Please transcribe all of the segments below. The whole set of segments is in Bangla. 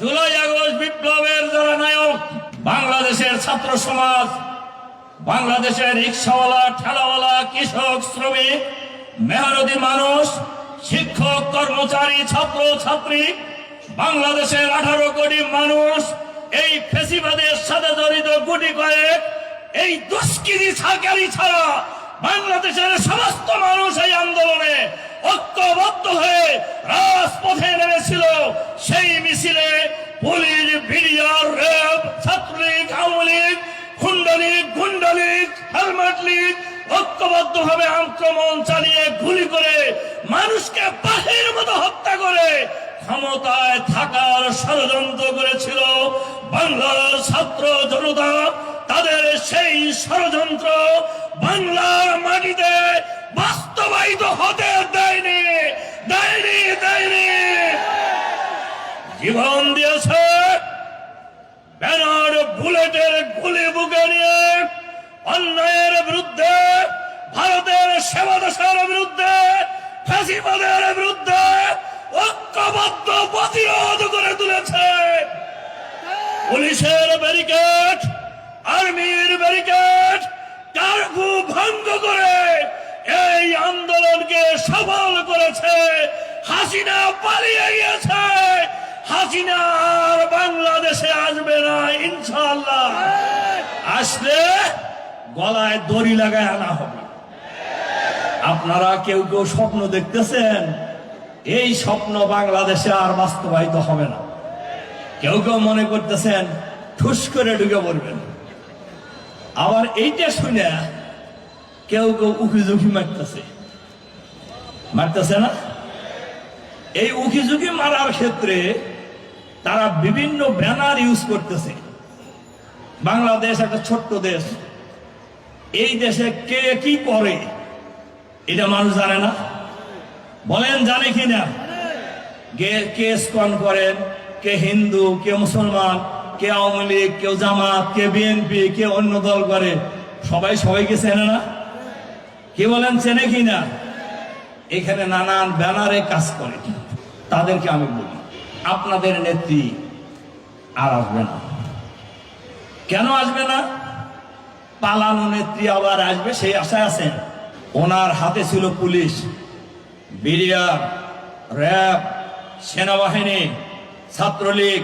জুলাই আগস্ট বিপ্লবের যারা নায়ক বাংলাদেশের ছাত্র সমাজ, বাংলাদেশের রিক্সাওয়ালা, ঠেলাওয়ালা, কৃষক, শ্রমিক, মেহনতি মানুষ, শিক্ষক, কর্মচারী, ছাত্র, ছাত্রী, বাংলাদেশের আঠারো কোটি মানুষ এই ফেসিবাদের সাথে জড়িত গুটি কয়েক, এই দুষ্কৃতি সাকারি ছাড়া বাংলাদেশের সমস্ত মানুষ এই আন্দোলনে ঐক্যবদ্ধ হয়ে রাজপথে নেমেছিল সেই মিছিলে police BDR RAB, Chhatra League, Awami League খুন্ডলীগ গুন্ডলীগ হেলমেট লীগ ঐক্যবদ্ধ ভাবে আক্রমণ চালিয়ে গুলি করে মানুষকে পাখির মতো হত্যা করে ক্ষমতায় থাকার ষড়যন্ত্র করেছিল বাংলার ছাত্র জনতা। তাদের সেই ষড়যন্ত্র বাংলার মাটিতে বাস্তবায়িত হতে দেয়নি দেয়নি দেয়নি। জীবন দিয়েছে ব্যানার বুলেটের গুলি বুকে নিয়ে, অন্যায়ের বিরুদ্ধে, ভারতের সেবা দেশের বিরুদ্ধে, ফ্যাসিবাদের বিরুদ্ধে ঐক্যবদ্ধ প্রতিরোধ করে তুলেছে। পুলিশের ব্যারিকেড, আর্মির ব্যারিকেড কার্ফু ভঙ্গ করে এই আন্দোলনকে সফল করেছে, হাসিনা পালিয়ে গিয়েছে। হাসিনা আর বাংলাদেশে আসবে না ইনশাল্লাহ আসলে গলায় দড়ি লাগায় আনা হবে আপনারা কেউ কেউ স্বপ্ন দেখতেছেন, এই স্বপ্ন বাংলাদেশে আর বাস্তবায়িত হবে না। কেউ কেউ মনে করতেছেন, ঠুস করে ঢুকে পড়বেন। আবার এইটা শুনে কেউ কেউ উকি ঝুঁকি মারতেছে। মারতেছে না? এই উকি ঝুঁকি মারার ক্ষেত্রে তারা বিভিন্ন ব্যানার ইউজ করতেছে। বাংলাদেশ একটা ছোট্ট দেশ। এই দেশে কে কি করে, এটা মানুষ জানে না। বলেন, জানে কি না কে কে স্কন করেন কে হিন্দু, কে মুসলমান, কে আওয়ামী লীগ কেউ জামাত, কে বিএনপি, কে অন্য দল করে। সবাই সবাইকে চেনে না? কে বলেন, চেনে কি না এখানে নানান ব্যানারে কাজ করে। তাদেরকে আমি বলি, আপনাদের নেত্রী আর আসবে না। কেন আসবে না? পালানো নেত্রী আবার আসবে, সেই আশায় আছেন। ওনার হাতে ছিল পুলিশ, বিডিআর, র্যাব, সেনাবাহিনী, ছাত্রলীগ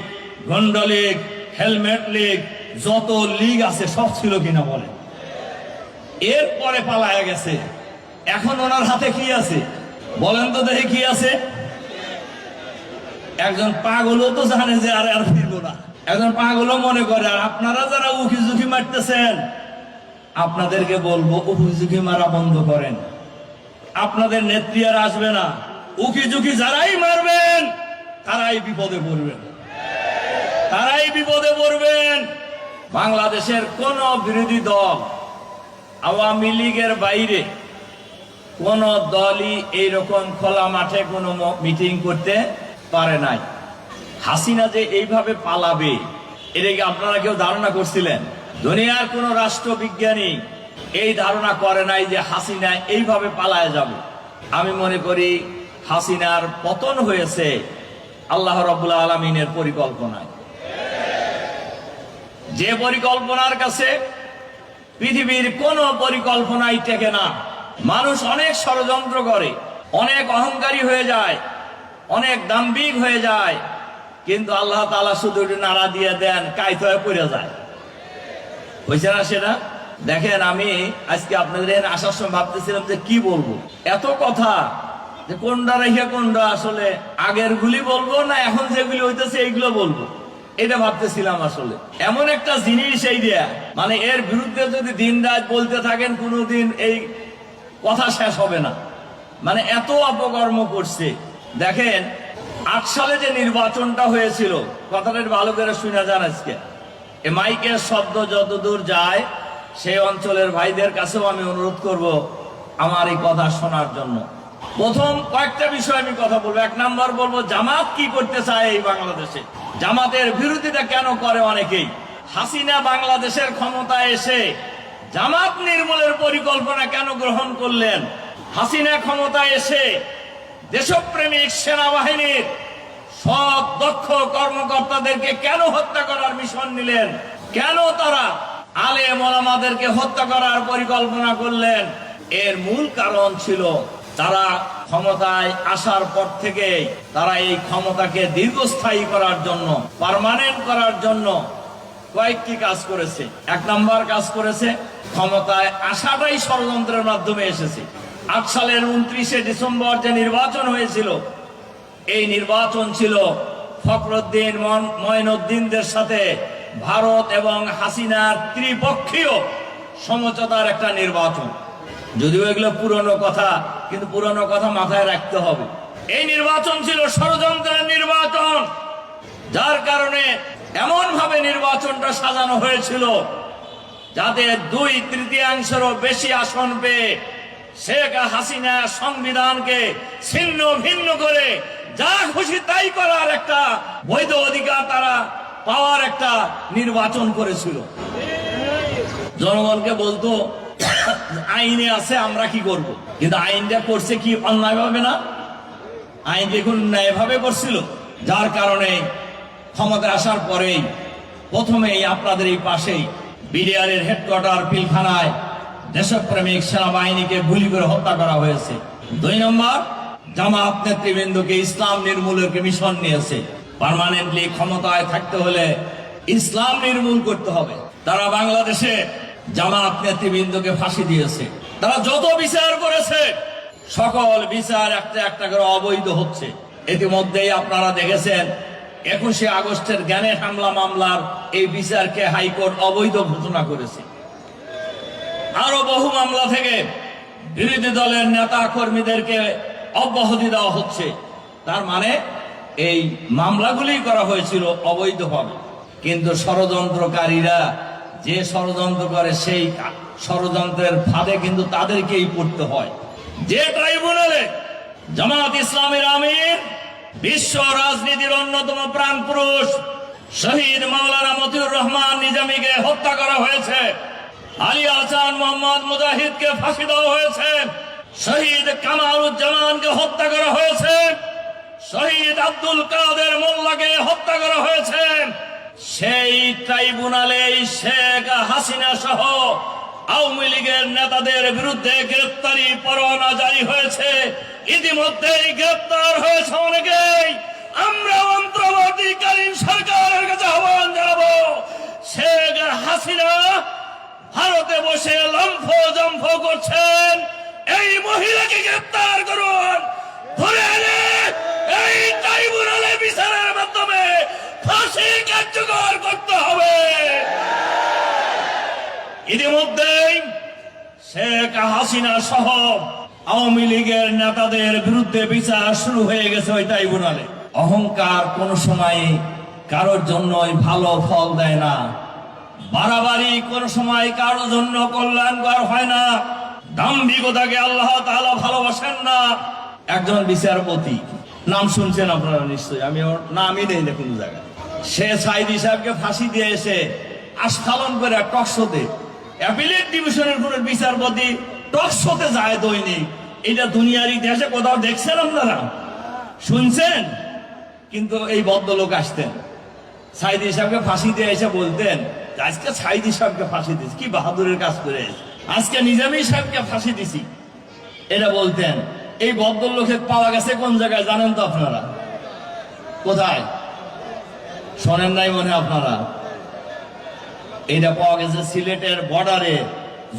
গন্ডলীগ হেলমেট লীগ, যত লীগ আছে, সব ছিল কিনা বলে এরপরে পালায়া গেছে। এখন ওনার হাতে কি আছে? বলেন তো দেখে কি আছে। একজন পাগলও তো জানে যে আর আর ফিরবো না। একজন পাগলও মনে করে, আর আপনারা যারা উকি ঝুঁকি মারতেছেন, আপনাদেরকে বলব উকি ঝুঁকি মারা বন্ধ করেন। আপনাদের নেত্রী আর আসবে না। উকি ঝুঁকি যারাই মারবেন, তারাই বিপদে পড়বেন। তারাই বিপদে পড়বেন। বাংলাদেশের কোন বিরোধী দল আওয়ামী লীগের বাইরে কোন দলই এইরকম খোলা মাঠে কোনো মিটিং করতে পারে নাই। হাসিনা যে এইভাবে পালাবে, এটা কি আপনারা কেউ ধারণা করছিলেন? দুনিয়ার কোন রাষ্ট্রবিজ্ঞানী এই ধারণা করে নাই যে হাসিনা এইভাবে পালায় যাবে। আমি মনে করি হাসিনার পতন হয়েছে আল্লাহ রবুল্লা আলমিনের পরিকল্পনায়। যে পরিকল্পনার কাছে পৃথিবীর কোন পরিকল্পনাই টেকে না। মানুষ অনেক ষড়যন্ত্র করে, অনেক অহংকারী হয়ে যায়, অনেক দাম্বিক হয়ে যায়, কিন্তু আল্লাহ তালা শুধু নাড়া দিয়ে দেন কাইত হয়ে পড়ে যায়। হয়েছে না সেটা? দেখেন, আমি আজকে আপনাদের আসার সময় ভাবতেছিলাম যে কি বলব? এত কথা যে কোনটা রেখে কোনটা আসলে আগের গুলি বলব না এখন যেগুলি হইতেছে এইগুলো বলব? এটা ভাবতেছিলাম আসলে। এমন একটা জিনিস এই দেয়া মানে এর বিরুদ্ধে যদি দিন রাত বলতে থাকেন, কোনোদিন এই কথা শেষ হবে না। মানে এত অপকর্ম করছে। দেখেন, আট সালে যে নির্বাচনটা হয়েছিল, কথাটা ভালো করে শুনে যান আজকে। এ মাইকের শব্দ যতদূর যায়, সেই অঞ্চলের ভাইদের কাছেও আমি অনুরোধ করব আমার এই কথা শোনার জন্য। প্রথম কয়েকটা বিষয় আমি কথা বলব। এক নাম্বার বলব, জামাত কি করতে চায় এই বাংলাদেশে? জামাতের বিরোধিতা কেন করে অনেকেই? হাসিনা বাংলাদেশের ক্ষমতায় এসে জামাত নির্মূলের পরিকল্পনা কেন গ্রহণ করলেন? হাসিনা ক্ষমতায় এসে দেশপ্রেমিক সেনাবাহিনীর সব দক্ষ কর্মকর্তাদেরকে কেন হত্যা করার মিশন নিলেন? কেন তারা আলে মোলামাদেরকে হত্যা করার পরিকল্পনা করলেন? এর মূল কারণ ছিল তারা ক্ষমতায় আসার পর থেকে তারা এই ক্ষমতাকে দীর্ঘস্থায়ী করার জন্য পার্মানেন্ট করার জন্য কয়েকটি কাজ করেছে। এক নম্বর কাজ করেছে, ক্ষমতায় আসাটাই ষড়যন্ত্রের মাধ্যমে এসেছে। আট সালের উনত্রিশে ডিসেম্বর যে নির্বাচন হয়েছিল, এই নির্বাচন ছিল ফখরুদ্দিন মঈনুদ্দিনদের সাথে ভারত এবং হাসিনার ত্রিপক্ষীয় সমঝোতার একটা নির্বাচন। যদিও এগুলো পুরনো কথা, কিন্তু পুরনো কথা মাথায় রাখতে হবে। এই নির্বাচন ছিল ষড়যন্ত্রের নির্বাচন, যার কারণে এমন ভাবে নির্বাচনটা সাজানো হয়েছিল যাতে দুই তৃতীয়াংশেরও বেশি আসন পেয়ে শেখ হাসিনা সংবিধানকে ছিন্ন ভিন্ন করে যা খুশি তাই করার একটা বৈধ অধিকার তারা পাওয়ার একটা নির্বাচন করেছিল। জনগণকে বলতো আইনে আছে, আমরা কি করব? কিন্তু আইনটা করছে কি অন্যায় ভাবে না? আইন দেখুন, ন্যায়ভাবে করছিল। যার কারণে ক্ষমতা আসার পরেই প্রথমেই আপনাদের এই পাশেই বিডিআরের হেডকোয়ার্টার পিলখানায় দেশপ্রেমিক সেনাবাহিনীকে গুলি করে হত্যা করা হয়েছে। দুই নম্বর, জামাত নেতৃবৃন্দকে ইসলাম নির্মূলের মিশন নিয়েছে। পার্মানেন্টলি ক্ষমতায় থাকতে হলে ইসলাম নির্মূল করতে হবে। তারা বাংলাদেশে জামাত নেতৃবৃন্দকে ফাঁসি দিয়েছে। তারা যত বিচার করেছে, সকল বিচার একটা একটা করে অবৈধ হচ্ছে। ইতিমধ্যেই আপনারা দেখেছেন, একুশে আগস্টের জ্ঞানের হামলা মামলার এই বিচারকে হাইকোর্ট অবৈধ ঘোষণা করেছে। আরও বহু মামলা থেকে বিরোধী দলের নেতা কর্মীদেরকে অব্যাহতি দেওয়া হচ্ছে। তার মানে এই মামলাগুলি করা হয়েছিল অবৈধভাবে। কিন্তু ষড়যন্ত্রকারীরা যে ষড়যন্ত্র করে সেই ষড়যন্ত্রের ফাঁদে কিন্তু তাদেরকেই পড়তে হয়। যে ট্রাইব্যুনালে জামাত ইসলামের আমির, বিশ্ব রাজনীতির অন্যতম প্রাণ পুরুষ, শহীদ মাওলানা মতিউর রহমান নিজামীকে হত্যা করা হয়েছে। আলী আহসান মোহাম্মদ মুজাহিদকে ফাঁসি দেওয়া হয়েছে। শহীদ কামালুজ্জামানকে হত্যা করা হয়েছে। শহীদ আব্দুল কাদের মোল্লাকে হত্যা করা হয়েছে। সেই ট্রাইব্যুনালে শেখ হাসিনা সহ আওয়ামী লীগের নেতাদের বিরুদ্ধে গ্রেপ্তারি পরোয়ানা জারি হয়েছে। ইতিমধ্যেই গ্রেপ্তার হয়েছে অনেকেই। আমরা অন্তর্বর্তীকালীন সরকারের কাছে আহ্বান জানাব, শেখ হাসিনা ভারতে বসে লম্ফ জম্ফ করছেন। এই মহিলাকে গ্রেপ্তার করুন। ধরে এনে এই ট্রাইব্যুনালে বিচারের মাধ্যমে ফাঁসি কার্যকর করতে হবে। ইতিমধ্যেই শেখ হাসিনা সহ আওয়ামী লীগের নেতাদের বিরুদ্ধে বিচার শুরু হয়ে গেছে ওই ট্রাইব্যুনালে। অহংকার কোন সময় কারোর জন্যই ভালো ফল দেয় না। বাড়াবাড়ি কোন সময় কারোর জন্য কল্যাণকর হয় না। দাম্ভিকতাকে আল্লাহ তাআলা ভালোবাসেন না। একজন বিচারপতি। নাম শুনছেন আপনারা নিশ্চয়ই? আমি ওর নামই নেই না কোনো জায়গায়। সে সাইদি সাহেবকে ফাঁসি দিয়ে এসে আস্ফালন করে টকশোতে অ্যাপিলেট ডিভিশনের কোন বিচারপতি টকশোতে যায় দৈনিক এটা দুনিয়ার ইতিহাসে কোথাও দেখছেন আপনারা? শুনছেন? কিন্তু এই ভদ্রলোক আসতেন। সাইদি সাহেবকে ফাঁসি দিয়ে এসে বলতেন, আজকে সাইদি সাহেবকে ফাঁসি দিছি কি বাহাদুরের কাজ করে আজকে নিজামী সাহেবকে ফাঁসি দিছি। এটা বলতেন, এই ভদ্রলোকের পাওয়া গেছে কোন জায়গায় জানেন তো আপনারা? কোথায়? শোনেন নাই মনে আপনারা? এটা পাওয়া গেছে সিলেটের বর্ডারে,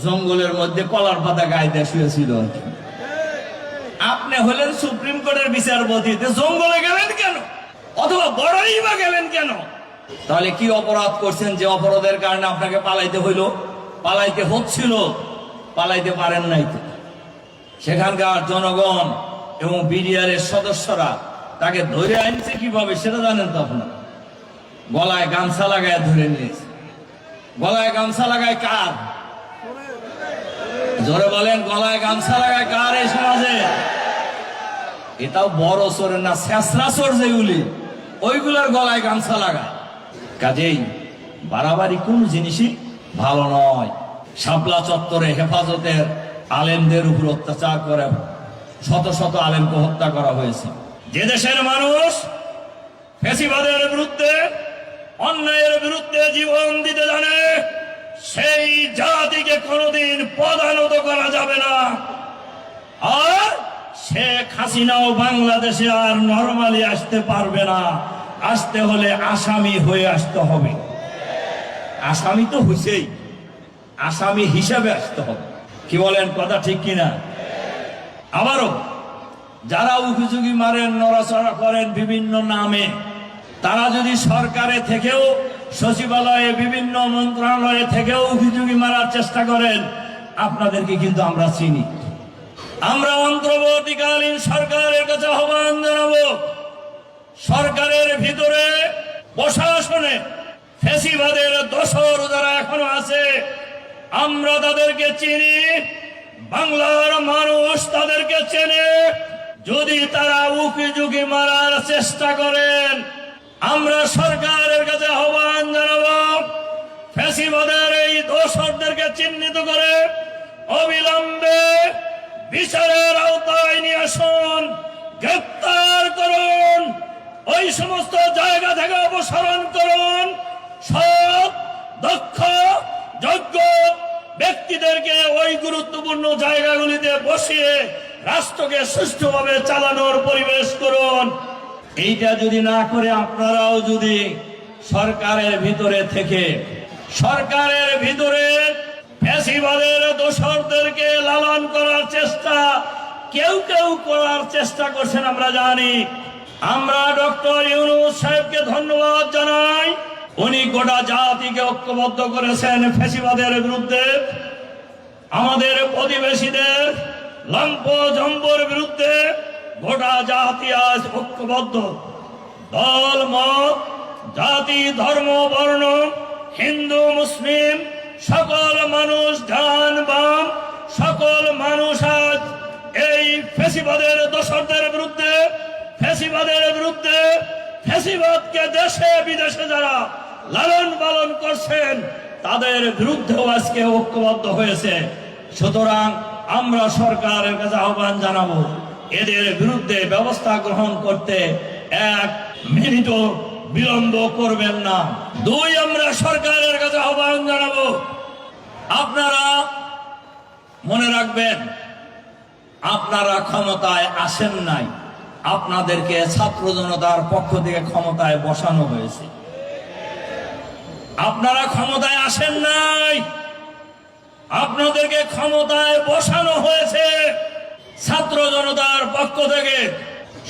জঙ্গলের মধ্যে কলার পাতা গায়ে শুয়েছিল। আপনি হলেন সুপ্রিম কোর্টের বিচারপতি জঙ্গলে গেলেন কেন? অথবা বর্ডারেই বা গেলেন কেন? তাহলে কি অপরাধ করছেন যে অপরাধের কারণে আপনাকে পালাইতে হইল? পালাইতে হচ্ছিল, পালাইতে পারেন নাই তো। সেখানকার জনগণ এবং বিডিআর এর সদস্যরা তাকে ধরে আনছে কীভাবে, সেটা জানেন তো আপনারা? গলায় গামছা লাগায় ধরে নিয়েছে। গলায় গামছা লাগায় কার? জোরে বলেন, গলায় গামছা লাগায় কার এই সমাজে? এটাও বড় চোরের না, শেষরা চোর যেগুলি ওইগুলোর গলায় গামছা লাগায়। কাজেই বাড়াবাড়ি কোন জিনিসই ভালো নয়। শাপলা চত্বরে হেফাজতের আলেমদের উপর অত্যাচার করে, শত শত আলেমকে হত্যা করা হয়েছে। যে দেশের মানুষ ফেসিবাদের বিরুদ্ধে অন্যায়ের বিরুদ্ধে জীবন দিতে জানে, সেই জাতিকে কোনোদিন পদানত করা যাবে না। আর শেখ হাসিনাও বাংলাদেশে আর নরমালি আসতে পারবে না। আসতে হলে আসামি হয়ে আসতে হবে। আসামি তো হইছেই। আসামি হিসাবে আসতে হবে। কি বলেন, কথা ঠিক কিনা? আবারও, যারা উকিঝুঁকি মারেন, নড়াচড়া করেন বিভিন্ন নামে তারা যদি সরকারে থেকেও, সচিবালয়ে বিভিন্ন মন্ত্রণালয়ে থেকেও অভিযোগী মারার চেষ্টা করেন, আপনাদেরকে কিন্তু আমরা চিনি। আমরা অন্তর্বর্তীকালীন সরকারের কাছে আহ্বান জানাব, সরকারের ভিতরে প্রশাসনে ফেসিবাদের দোসর যারা এখনও আছে, আমরা তাদেরকে চিনি, বাংলার মানুষ তাদেরকে চেনে। যদি তারা উকি মারার চেষ্টা করেন আমরা সরকারের কাছে আহ্বান জানাব ফেসিবাদের এই দোসরদেরকে চিহ্নিত করে অবিলম্বে বিচারের আওতায় নিয়ে আসুন, গ্রেপ্তার করুন, ওই সমস্ত জায়গা থেকে অপসারণ করুন। সব দক্ষ, যোগ্য ব্যক্তিদেরকে ওই গুরুত্বপূর্ণ জায়গাগুলিতে বসিয়ে রাষ্ট্রকে সুষ্ঠুভাবে চালানোর পরিবেশ এইটা যদি না করে আপনারাও যদি সরকারের ভিতরে থেকে, সরকারের ভিতরে ফ্যাসিবাদের দোসরদেরকে লালন করার চেষ্টা, কেউ কেউ করার চেষ্টা করছেন আমরা জানি। আমরা ডক্টর ইউনুস সাহেবকে ধন্যবাদ জানাই। উনি গোটা জাতিকে ঐক্যবদ্ধ করেছেন ফ্যাসিবাদের বিরুদ্ধে। আমাদের প্রতিবেশীদের লম্প জম্বর বিরুদ্ধে গোটা জাতি আজ ঐক্যবদ্ধ। দল, মত, জাতি, ধর্ম, বর্ণ, হিন্দু, মুসলিম, সকল মানুষ ডান বাম, সকল মানুষ আজ এই ফেসিবাদের দোসরদের বিরুদ্ধে, ফেসিবাদের বিরুদ্ধে, ফেসিবাদকে দেশে, বিদেশে যারা লালন পালন করছেন, তাদের বিরুদ্ধেও আজকে ঐক্যবদ্ধ হয়েছে। সুতরাং আমরা সরকারের কাছে আহ্বান জানাব। এদের বিরুদ্ধে ব্যবস্থা গ্রহণ করতে এক মিনিটও বিলম্ব করবেন না। দুই, আমরা সরকারের কাছে আহ্বান জানাব। আপনারা মনে রাখবেন, আপনারা ক্ষমতায় আসেন নাই। আপনাদেরকে ছাত্র জনতার পক্ষ থেকে ক্ষমতায় বসানো হয়েছে। আপনারা ক্ষমতায় আসেন নাই। আপনাদেরকে ক্ষমতায় বসানো হয়েছে। ছাত্র জনতার পক্ষ থেকে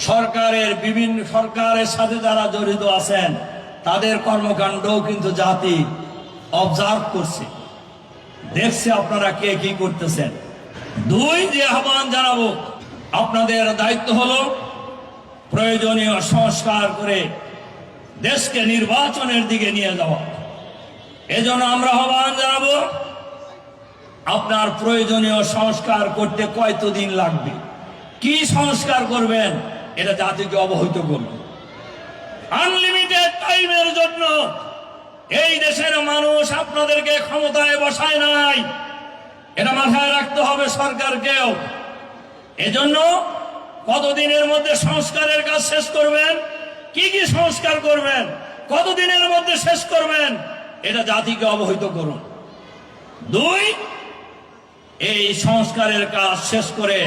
সরকারের বিভিন্ন সরকারের সাথে যারা জড়িত আছেন, তাদের কর্মকাণ্ডও কিন্তু জাতি অবজার্ভ করছে। দেখছে আপনারা কে কি করতেছেন। দুই, যে আহ্বান জানাব, আপনাদের দায়িত্ব হলো প্রয়োজনীয় সংস্কার করে দেশকে নির্বাচনের দিকে নিয়ে যাওয়া। এজন্য আমরা আহ্বান জানাব আপনার প্রয়োজনীয় সংস্কার করতে কয়তো দিন লাগবে? কি সংস্কার করবেন? এটা জাতিকে অবহিত করবে আনলিমিটেড টাইমের জন্য এই দেশের মানুষ আপনাদেরকে ক্ষমতায় বসায় নাই। এটা মাথায় রাখতে হবে সরকারকেও। এজন্য কতদিনের মধ্যে সংস্কারের কাজ শেষ করবেন? কি কি সংস্কার করবেন? কতদিনের মধ্যে শেষ করবেন? এটা জাতিকে অবহিত করুন। দুই এই সংস্কারের কাজ শেষ করে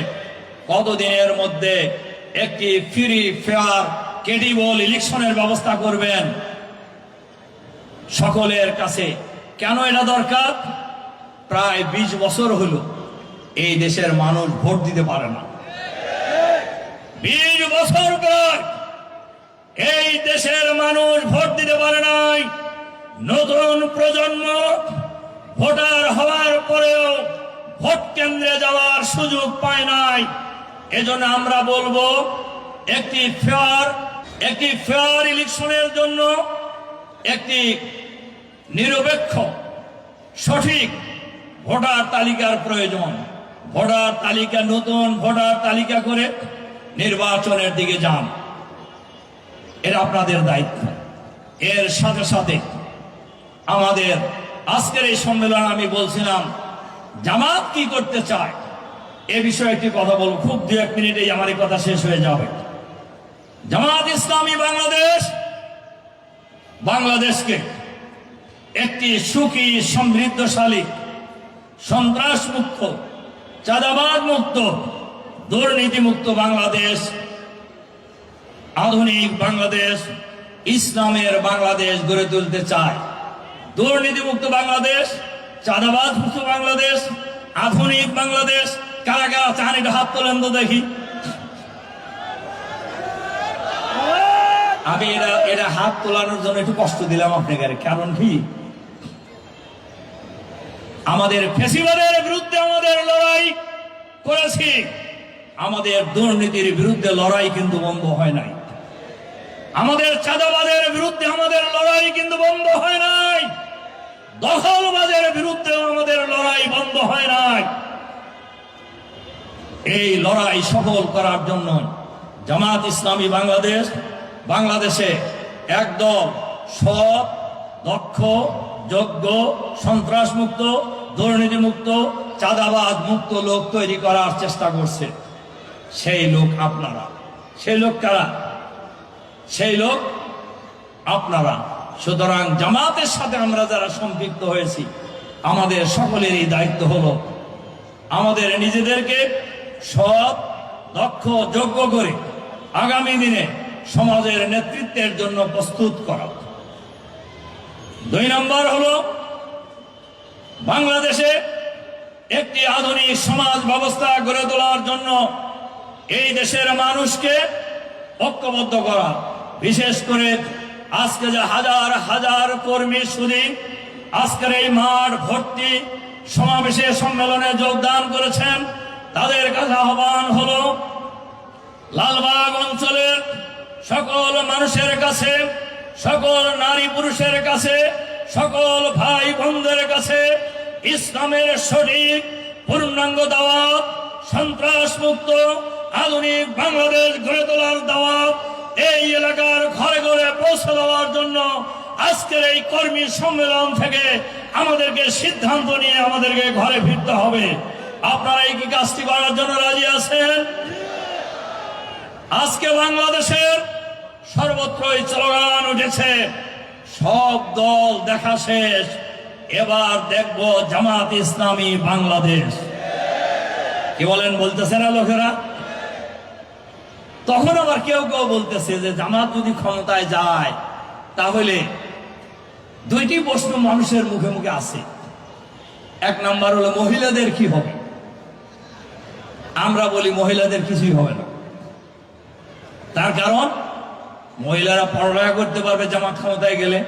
কতদিনের মধ্যে একটি ফ্রি ফেয়ার ক্রেডিবল ইলেকশনের ব্যবস্থা করবেন? সকলের কাছে কেন এটা দরকার? প্রায় ২০ বছর হলো এই দেশের মানুষ ভোট দিতে পারে না। বিশ বছর পর এই দেশের মানুষ ভোট দিতে পারে নাই। নতুন প্রজন্ম ভোটার হওয়ার পরেও ভোট কেন্দ্রে যাওয়ার সুযোগ পায় নাই। এজন্য আমরা বলব, একটি ফেয়ার একটি ফেয়ার ইলেকশনের জন্য একটি নিরপেক্ষ, সঠিক ভোটার তালিকার প্রয়োজন। ভোটার তালিকা, নতুন ভোটার তালিকা করে নির্বাচনের দিকে যান। এটা আপনাদের দায়িত্ব। এর সাথে সাথে আমাদের আজকের এই সম্মেলন আমি বলছিলাম জামাত কি করতে চায়? এ বিষয়ে একটি কথা বলব খুব দু এক মিনিটেই আমার এই কথা শেষ হয়ে যাবে। জামাত ইসলামী বাংলাদেশ, বাংলাদেশকে একটি সুখী, সমৃদ্ধশালী সন্ত্রাস মুক্ত চাঁদাবাদ মুক্ত দুর্নীতি মুক্ত বাংলাদেশ, আধুনিক বাংলাদেশ, ইসলামের বাংলাদেশ গড়ে তুলতে চায়। দুর্নীতি মুক্ত বাংলাদেশ চাঁদাবাদ মুক্ত বাংলাদেশ, আধুনিক বাংলাদেশ কারা কারা চান এটা হাত তোলেন তো দেখি। আমি এটা এটা হাত তোলানোর জন্য একটু কষ্ট দিলাম আপনাকে কারণ কি? আমাদের ফেসিবাদের বিরুদ্ধে আমাদের লড়াই করেছি। আমাদের দুর্নীতির বিরুদ্ধে লড়াই কিন্তু বন্ধ হয় নাই। আমাদের চাঁদাবাদের বিরুদ্ধে আমাদের লড়াই কিন্তু বন্ধ হয় নাই। দখলবাজের বিরুদ্ধেও আমাদের লড়াই বন্ধ হয় নাই। এই লড়াই সফল করার জন্য জামাত ইসলামী বাংলাদেশ, বাংলাদেশে একদম সৎ, দক্ষ, যোগ্য সন্ত্রাস মুক্ত দুর্নীতি মুক্ত চাঁদাবাদ মুক্ত লোক তৈরি করার চেষ্টা করছে। সেই লোক আপনারা। সেই লোক কারা? সেই লোক আপনারা। সুতরাং জামাতের সাথে আমরা যারা সম্পৃক্ত হয়েছি, আমাদের সকলেরই দায়িত্ব হলো আমাদের নিজেদেরকে সৎ, দক্ষ, যোগ্য করে আগামী দিনে সমাজের নেতৃত্বের জন্য প্রস্তুত করা। দুই নম্বর হল বাংলাদেশে একটি আধুনিক সমাজ ব্যবস্থা গড়ে তোলার জন্য এই দেশের মানুষকে ঐক্যবদ্ধ করা, বিশেষ করে আজকে যে হাজার হাজার কর্মী সুদী আজকের এই মাঠ ভর্তি সমাবেশে সম্মেলনে যোগদান করেছেন, তাদের কাছে আহ্বান হলো, লালবাগ অঞ্চলের সকল মানুষের কাছে, সকল নারী পুরুষের কাছে, সকল ভাই বোনদের কাছে ইসলামের সঠিক পূর্ণাঙ্গ দাওয়াত, সন্ত্রাস মুক্ত, আধুনিক বাংলাদেশ গড়ে তোলার দাওয়াত এই এলাকার ঘরে ঘরে পৌঁছে দেওয়ার জন্য আজকের এই কর্মী সম্মেলন থেকে আমাদেরকে সিদ্ধান্ত নিয়ে আমাদেরকে ঘরে ফিরতে হবে। আপনারা এই কাজটি করার জন্য রাজি আছেন? আজকে বাংলাদেশের সর্বত্রই স্লোগান উঠেছে, সব দল দেখা শেষ, এবার দেখব জামাত ইসলামী বাংলাদেশ। কি বলেন বলতেছে না লোকেরা? তখন আবার কেউ কেউ বলতেছে যে জামাত যদি ক্ষমতায় যায়, তাহলে দুইটি প্রশ্ন মানুষের মুখে মুখে আছে। এক নাম্বার হলো, মহিলাদের কি হবে? আমরা বলি মহিলাদের কিছুই হবে না। তার কারণ, মহিলারা পড়ালেখা করতে পারবে জামাত ক্ষমতায় গেলে,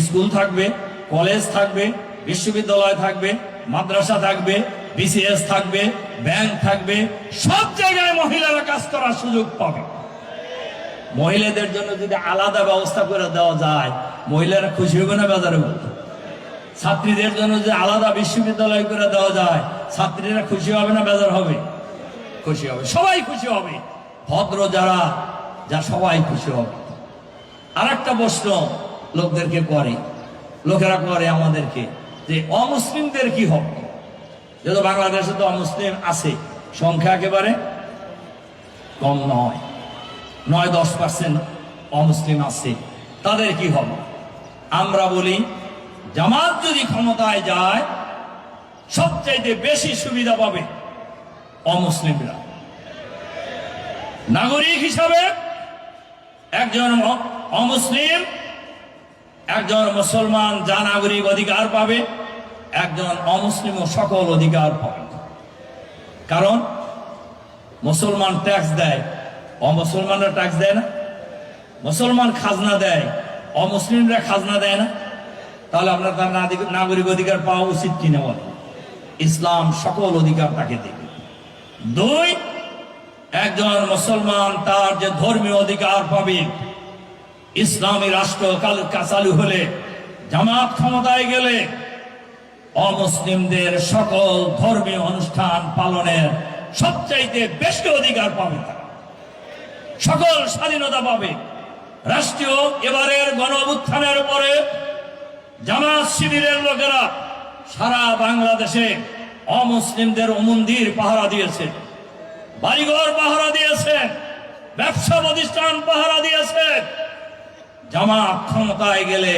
স্কুল থাকবে, কলেজ থাকবে, বিশ্ববিদ্যালয় থাকবে মাদ্রাসা থাকবে বিসিএস থাকবে ব্যাংক থাকবে, সব জায়গায় মহিলারা কাজ করার সুযোগ পাবে। মহিলাদের জন্য যদি আলাদা ব্যবস্থা করে দেওয়া যায়, মহিলারা খুশি হবে না বাজারে ছাত্রীদের জন্য যদি আলাদা বিশ্ববিদ্যালয় করে দেওয়া যায়, ছাত্রীরা খুশি হবে না বেজার হবে? খুশি হবে, সবাই খুশি হবে। ভদ্র যারা, যা সবাই খুশি হবে। আর একটা প্রশ্ন লোকদেরকে করে, লোকেরা করে আমাদেরকে। যে অমুসলিমদের কি হবে যেহেতু বাংলাদেশে তো অমুসলিম আছে, সংখ্যা একেবারে কম নয়। নয়, দশ পার্সেন্ট অমুসলিম আছে। তাদের কি হবে আমরা বলি, জামাত যদি ক্ষমতায় যায়, সবচাইতে বেশি সুবিধা পাবে অমুসলিমরা। নাগরিক হিসাবে একজন অমুসলিম একজন মুসলমান যা নাগরিক অধিকার পাবে, একজন অমুসলিম সকল অধিকার পাবে। কারণ মুসলমান ট্যাক্স দেয়, অমুসলমানরা ট্যাক্স দেয় না। মুসলমান খাজনা দেয়, অমুসলিমরা খাজনা দেয় না। তাহলে আপনার তার নাগরিক অধিকার পাওয়া উচিত কিনা বলে ইসলাম সকল অধিকার তাকে দেবে। দুই, একজন মুসলমান তার যে ধর্মীয় অধিকার পাবে ইসলামী রাষ্ট্র চালু হলে, জামাত ক্ষমতায় গেলে, অমুসলিমদের সকল ধর্মীয় অনুষ্ঠান পালনের সবচাইতে বেশি অধিকার পাবে সকল স্বাধীনতা পাবে। রাষ্ট্রীয় এবারের গণ অভ্যুত্থানের পরে জামাত শিবিরের লোকেরা সারা বাংলাদেশে অমুসলিমদের মন্দির পাহারা দিয়েছে। বাড়িঘর পাহারা দিয়েছে, ব্যবসা প্রতিষ্ঠান পাহারা দিয়েছে। জামাত ক্ষমতায় গেলে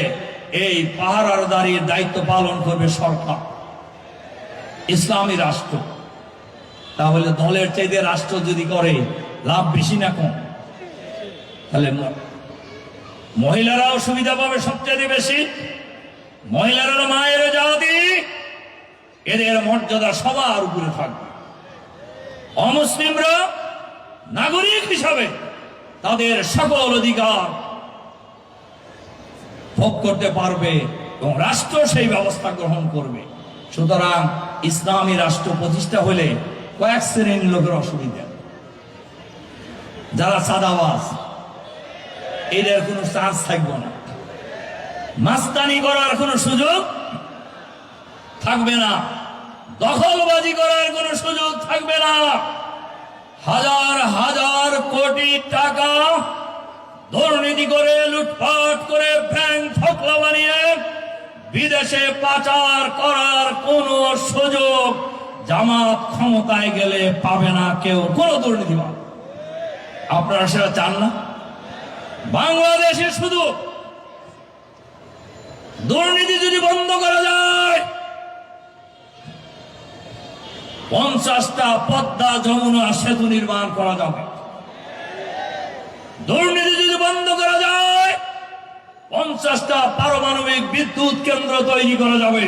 এই পাহারারদারির দায়িত্ব পালন করবে সরকার, ইসলামী রাষ্ট্র। তাহলে দলের চাইতে রাষ্ট্র যদি করে, লাভ বেশি না কম? তাহলে মহিলারাও সুবিধা পাবে সবচেয়ে বেশি। মহিলারা মায়ের জাতি, এদের মর্যাদা সবার উপরে থাকবে। অমুসলিমরা নাগরিক হিসাবে তাদের সকল অধিকার ভোগ করতে পারবে এবং রাষ্ট্র সেই ব্যবস্থা গ্রহণ করবে। সুতরাং ইসলামী রাষ্ট্র প্রতিষ্ঠা হলে কয়েক শ্রেণির লোকের অসুবিধা। যারা সাদাবাজ এদের কোনো চান্স থাকবে না। মাস্তানি করার কোনো সুযোগ থাকবে না। দখলবাজি করার কোনো সুযোগ থাকবে না। হাজার হাজার কোটি টাকা দুর্নীতি করে, লুটপাট করে, ব্যাংক ফকলা বানিয়ে বিদেশে পাচার করার কোন সুযোগ জামাত ক্ষমতায় গেলে পাবে না কেউ। কোন দুর্নীতিবাদ আপনারা সেটা চান না? বাংলাদেশে শুধু দুর্নীতি যদি বন্ধ করা যায়, পঞ্চাশটা পদ্মা যমুনা সেতু নির্মাণ করা যাবে। দুর্নীতি বন্ধ করা যায়। পঞ্চাশটা পারমাণবিক বিদ্যুৎ কেন্দ্র তৈরি করা যাবে।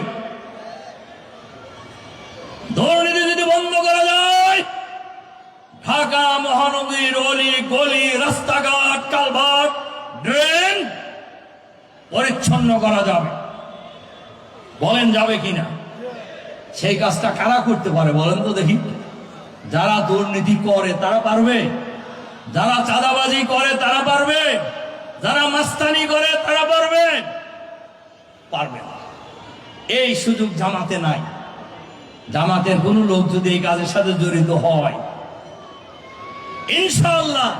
দুর্নীতি যদি বন্ধ করা যায়, ঢাকা, মহানগরীর অলি গলি, রাস্তাঘাট, কালভার্ট, ড্রেন পরিচ্ছন্ন করা যাবে। বলেন যাবে কিনা? সেই কাজটা কারা করতে পারে বলেন তো দেখি। যারা দুর্নীতি করে তারা পারবে? যারা চাঁদাবাজি করে, তারা পারবে। যারা মাস্তানি করে, তারা পারবে। পারবে না। এই সুযোগ জামাতে নাই। জামাতের কোন লোক যদি এই কাজের সাথে জড়িত হয়, ইনশাআল্লাহ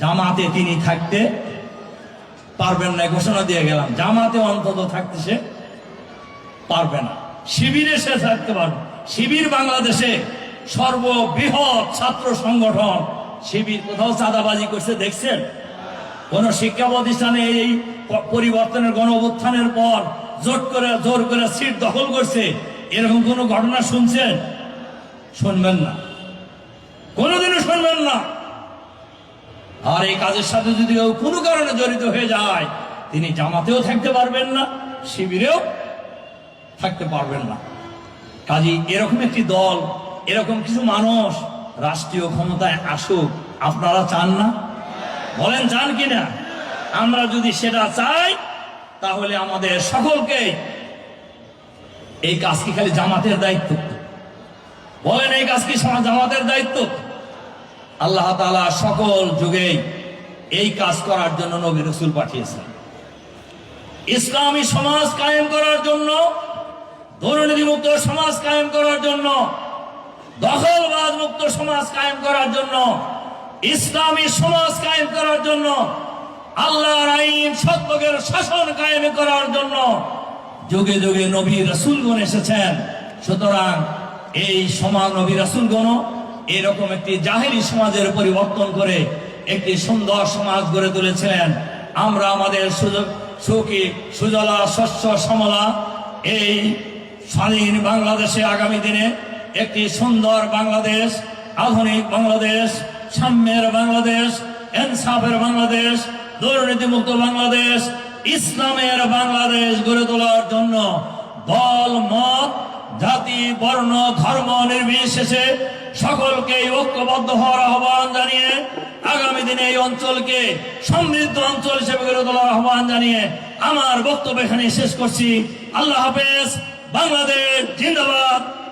জামাতে তিনি থাকতে পারবেন না ঘোষণা দিয়ে গেলাম। জামাতে অন্তত থাকতে সে পারবে না। শিবিরে সে থাকতে পারবে। শিবির বাংলাদেশে সর্ববৃহৎ ছাত্র সংগঠন শিবির কোথাও চাঁদাবাজি করছে, দেখছেন? কোন শিক্ষা প্রতিষ্ঠানে এই পরিবর্তনের, গণ অভ্যুত্থানের পর জোট করে, জোর করে সিট দখল করছে, এরকম কোনো ঘটনা শুনছেন? শুনবেন না। কোনোদিনও শুনবেন না। আর এই কাজের সাথে যদি কেউ কোনো কারণে জড়িত হয়ে যায়, তিনি জামাতেও থাকতে পারবেন না, শিবিরেও থাকতে পারবেন না। কাজী, এরকম একটি দল, এরকম কিছু মানুষ রাষ্ট্রীয় ক্ষমতায় আসুক, আপনারা চান না? বলেন, চান কিনা? আমরা যদি সেটা চাই, তাহলে আমাদের সকলকে এই কাজ কি খালি জামাতের দায়িত্ব? বলেন, এই কাজ কি জামাতের দায়িত্ব? আল্লাহ তাআলা সকল যুগে এই কাজ করার জন্য নবী রসুল পাঠিয়েছেন। ইসলামী সমাজ কায়েম করার জন্য মুক্ত সমাজ কায়েম করার জন্য দখলবাদ মুক্ত সমাজ কায়েম করার জন্য, ইসলামী সমাজ কায়েম করার জন্য, আল্লাহর আইন সত্যকের শাসন কায়েম করার জন্য যুগে যুগে নবী রসুলগণ এসেছেন। সুতরাং এই সমাজ নবী রসুলগণ এরকম একটি জাহেরি সমাজের পরিবর্তন করে একটি সুন্দর সমাজ গড়ে তুলেছিলেন। আমরা আমাদের সুযোগ, সুখী, সুজলা শস্য সমলা এই স্বাধীন বাংলাদেশে আগামী দিনে একটি সুন্দর বাংলাদেশ, আধুনিক বাংলাদেশ, সাম্যের বাংলাদেশ, এনসাফের বাংলাদেশ, দুর্নীতিমুক্ত বাংলাদেশ, ইসলামের বাংলাদেশ গড়ে তোলার জন্য দল, মত, জাতি, বর্ণ, ধর্ম নির্বিশেষে সকলকে ঐক্যবদ্ধ হওয়ার আহ্বান জানিয়ে আগামী দিনে এই অঞ্চলকে সমৃদ্ধ অঞ্চল হিসেবে গড়ে তোলার আহ্বান জানিয়ে আমার বক্তব্য এখানে শেষ করছি। আল্লাহ হাফেজ, বাংলাদেশ জিন্দাবাদ।